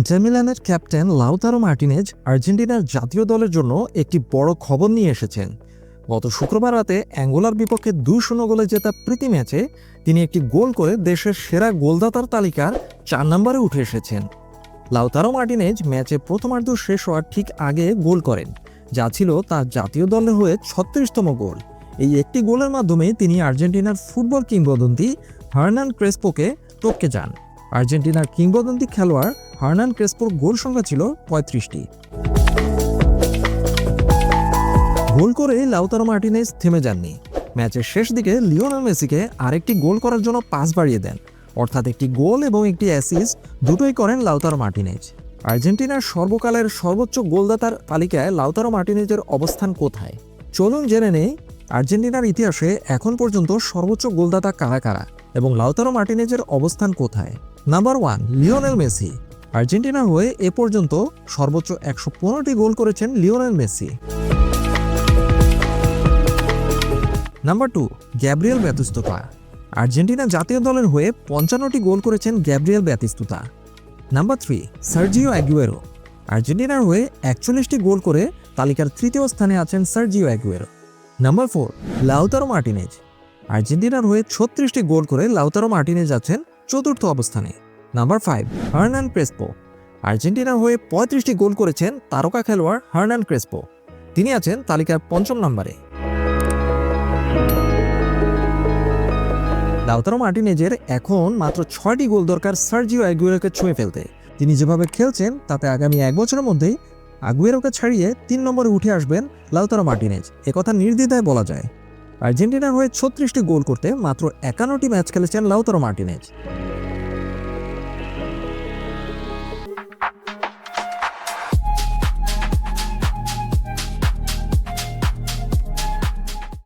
Inter মিলানের captain Lautaro Martinez আর্জেন্টিনার জাতীয় দলের জন্য একটি বড় খবর নিয়ে এসেছেন। গত শুক্রবার রাতে অ্যাঙ্গোলার বিপক্ষে দুই শূন্য গোলে জেতা প্রীতি ম্যাচে তিনি একটি গোল করে দেশের সেরা গোলদাতার তালিকার চার নম্বরে উঠে এসেছেন। লাউতারো মার্টিনেজ ম্যাচে প্রথমার্ধ শেষ হওয়ার ঠিক আগে গোল করেন, যা ছিল তার জাতীয় দলের হয়ে ছত্রিশতম গোল। এই একটি গোলের মাধ্যমে তিনি আর্জেন্টিনার ফুটবল কিংবদন্তি হার্নান ক্রেসপোকে টপকে যান। আর্জেন্টিনার কিংবদন্তি খেলোয়াড় হার্নান ক্রেসপোর গোল সংখ্যা ছিল পঁয়ত্রিশটি। গোল করে লাউতারো মার্টিনেজ থেমে যাননি। ম্যাচের শেষ দিকে লিওনেল মেসিকে আরেকটি গোল করার জন্য পাস বাড়িয়ে দেন। অর্থাৎ একটি গোল এবং একটি অ্যাসিস্ট দুটোই করেন লাউতারো মার্টিনেজ। আর্জেন্টিনার সর্বকালের সর্বোচ্চ গোলদাতার তালিকায় লাউতারো মার্টিনেজের অবস্থান কোথায়? চলুন জেনে নেই, আর্জেন্টিনার ইতিহাসে এখন পর্যন্ত সর্বোচ্চ গোলদাতা কারা কারা এবং লাউতারো মার্টিনেজের অবস্থান কোথায়? Number one, Lionel Messi. আর্জেন্টিনার হয়ে এ পর্যন্ত সর্বোচ্চ একশো পনেরোটি গোল করেছেন Lionel Messi. Number two, Gabriel Batistuta. Argentina জাতীয় দলের হয়ে পঞ্চান্নটি গোল করেছেন Gabriel Batistuta. Number three, Sergio Aguero. আর্জেন্টিনার হয়ে একচল্লিশটি গোল করে তালিকার তৃতীয় স্থানে আছেন Sergio Aguero. Number four, Lautaro Martinez. আর্জেন্টিনার হয়ে ছত্রিশটি গোল করে লাউতারো মার্টিনেজ আছেন চতুর্থ অবস্থানে। Number five, Hernan Crespo. আর্জেন্টিনার হয়ে পঁয়ত্রিশটি গোল করেছেন তারকা খেলোয়াড় হার্নান ক্রেসপো। তিনি আছেন তালিকার পঞ্চম নম্বরে। লাউতারো মার্টিনেজের এখন মাত্র ছয়টি গোল দরকার সার্জিও অ্যাগুয়েরোকে ছুঁয়ে ফেলতে। তিনি যেভাবে খেলছেন, তাতে আগামী এক বছরের মধ্যেই আগুয়েরোকে ছাড়িয়ে তিন নম্বরে উঠে আসবেন লাউতারো মার্টিনেজ। একথা নির্দ্বিধায় বলা যায়। আর্জেন্টিনার হয়ে ছত্রিশটি গোল করতে মাত্র একান্নটি ম্যাচ খেলেছেন লাউতারো মার্টিনেজ।